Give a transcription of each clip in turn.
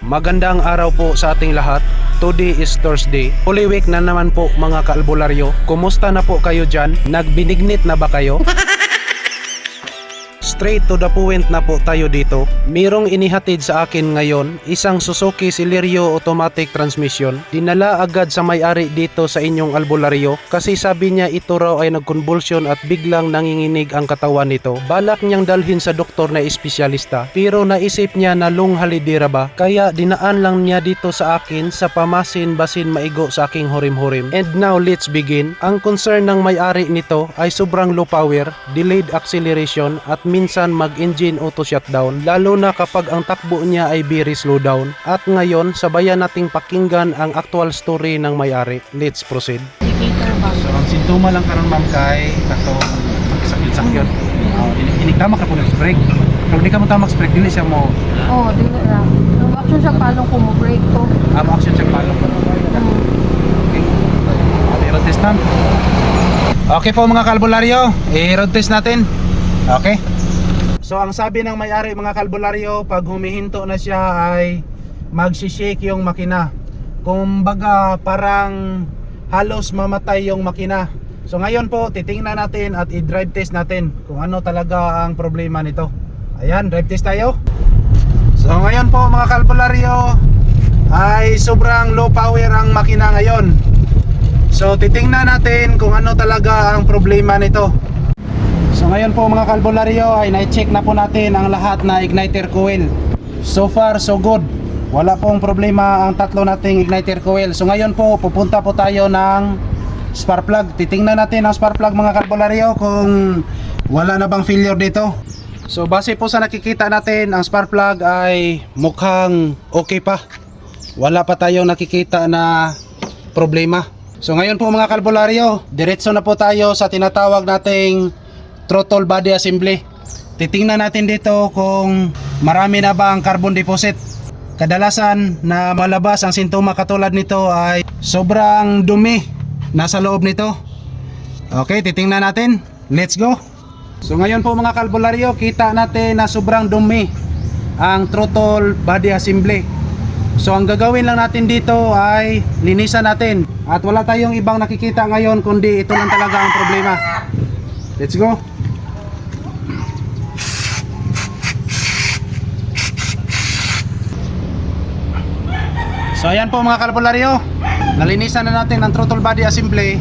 Magandang araw po sa ating lahat. Today is Thursday. Holy Week na naman po mga kaalbularyo. Kumusta na po kayo dyan? Nagbinignit na ba kayo? Straight to the point na po tayo dito. Mirong inihatid sa akin ngayon, isang Suzuki Celerio automatic transmission. Dinala agad sa may-ari dito sa inyong albularyo kasi sabi niya ito raw ay nagkonvulsyon at biglang nanginginig ang katawan nito. Balak niyang dalhin sa doktor na espesyalista pero naisip niya na lung halidira ba kaya dinaan lang niya dito sa akin sa pamasin basin maigo sa aking hurim-hurim. And now let's begin. Ang concern ng may-ari nito ay sobrang low power, delayed acceleration at minsan mag-engine auto shutdown lalo na kapag ang takbo niya ay very slow down. At ngayon, sabayan nating pakinggan ang actual story ng may-ari. Let's proceed. So, ang sintoma lang karon ma'am kay katong sakit-sakit. Uh, iniktama ka po ng brake. Kung di ka mo tama brake, dili siya mo Oo, oh, dili ra. Action siya palong kung mo break ko. um, action check palo. Mm. Okay. Okay, road test ma'am. Okay po mga kalbularyo, i-road test natin. Okay. So ang sabi ng may-ari mga kalbularyo, pag humihinto na siya ay magsishake yung makina. Kumbaga parang halos mamatay yung makina. So ngayon po, titingnan natin at i-drive test natin kung ano talaga ang problema nito. Ayan, drive test tayo. So ngayon po mga kalbularyo ay sobrang low power ang makina ngayon. So titingnan natin kung ano talaga ang problema nito. So ngayon po mga kalbularyo ay na-check na po natin ang lahat na igniter coil. So far so good. Wala pong problema ang tatlo nating igniter coil. So ngayon po pupunta po tayo ng spark plug. Titingnan natin ang spark plug mga kalbularyo kung wala na bang failure dito. So base po sa nakikita natin ang spark plug ay mukhang okay pa. Wala pa tayong nakikita na problema. So ngayon po mga kalbularyo, diretso na po tayo sa tinatawag nating throttle body assembly. Titingnan natin dito kung marami na ba ang carbon deposit. Kadalasan na malabas ang sintoma katulad nito ay sobrang dumi nasa loob nito. Okay, titingnan natin. Let's go. So ngayon po mga kalbularyo, kita natin na sobrang dumi ang throttle body assembly. So ang gagawin lang natin dito ay linisan natin. At wala tayong ibang nakikita ngayon kundi ito lang talaga ang problema. Let's go. So ayan po mga kalbularyo. Nalinisan na natin ang throttle body assembly.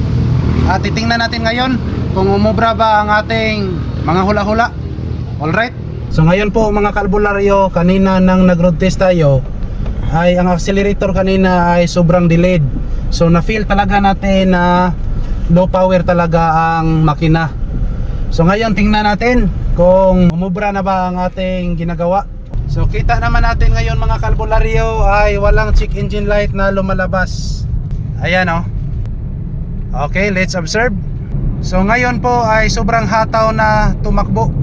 At titingnan natin ngayon kung umubra ba ang ating mga hula-hula. Alright? So ngayon po mga kalbularyo, kanina nang nag-road test tayo, ay ang accelerator kanina ay sobrang delayed. So na-feel talaga natin na low power talaga ang makina. So ngayon tingnan natin kung umubra na ba ang ating ginagawa. So kita naman natin ngayon mga kalbularyo ay walang check engine light na lumalabas. Ayan oh. Okay, let's observe. So ngayon po ay sobrang hataw na tumakbo.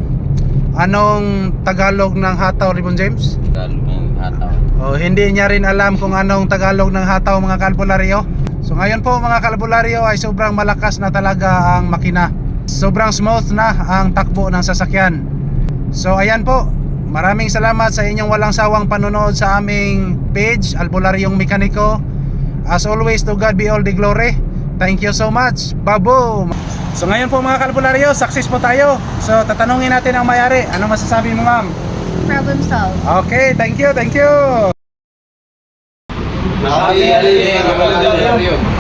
Anong Tagalog ng hataw, Ribbon James? Dalawang hataw. Oh, hindi niya rin alam kung anong Tagalog ng hataw mga kalbularyo. So ngayon po mga kalbularyo ay sobrang malakas na talaga ang makina. Sobrang smooth na ang takbo ng sasakyan. So ayan po. Maraming salamat sa inyong walang sawang panonood sa aming page, Albularyong Mekaniko. As always, to God be all the glory. Thank you so much. Baboom! So ngayon po mga kalbularyo, success po tayo. So tatanungin natin ang mayari. Ano masasabi mo ma'am? Problem solved. Okay, thank you, thank you. Ali, ali,